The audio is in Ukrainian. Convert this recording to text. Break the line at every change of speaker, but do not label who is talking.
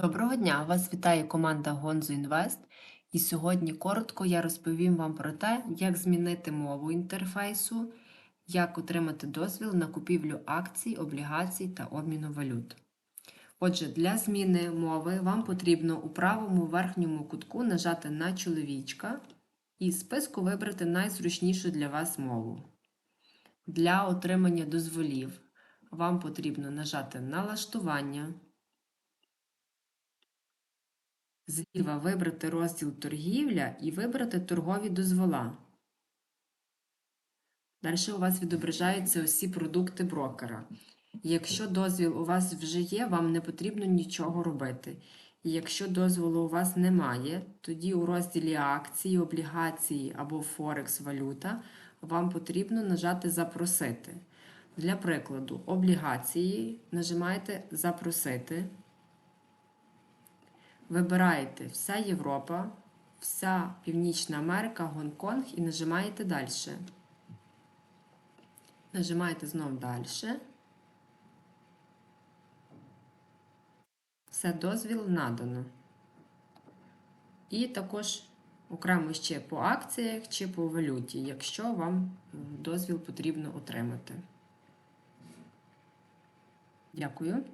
Доброго дня! Вас вітає команда Gonzo Invest. І сьогодні коротко я розповім вам про те, як змінити мову інтерфейсу, як отримати дозвіл на купівлю акцій, облігацій та обміну валют. Отже, для зміни мови вам потрібно у правому верхньому кутку нажати на чоловічка і з списку вибрати найзручнішу для вас мову. Для отримання дозволів вам потрібно нажати Налаштування. Зліва вибрати розділ торгівля і вибрати торгові дозвола. Далі у вас відображаються усі продукти брокера. Якщо дозвіл у вас вже є, вам не потрібно нічого робити. І якщо дозволу у вас немає, тоді у розділі акції, облігації або Форекс валюта вам потрібно нажати Запросити. Для прикладу, облігації нажимаєте Запросити. Вибираєте вся Європа, вся Північна Америка, Гонконг і нажимаєте далі. Нажимаєте знову далі. Все, дозвіл надано. І також окремо ще по акціях чи по валюті, якщо вам дозвіл потрібно отримати. Дякую.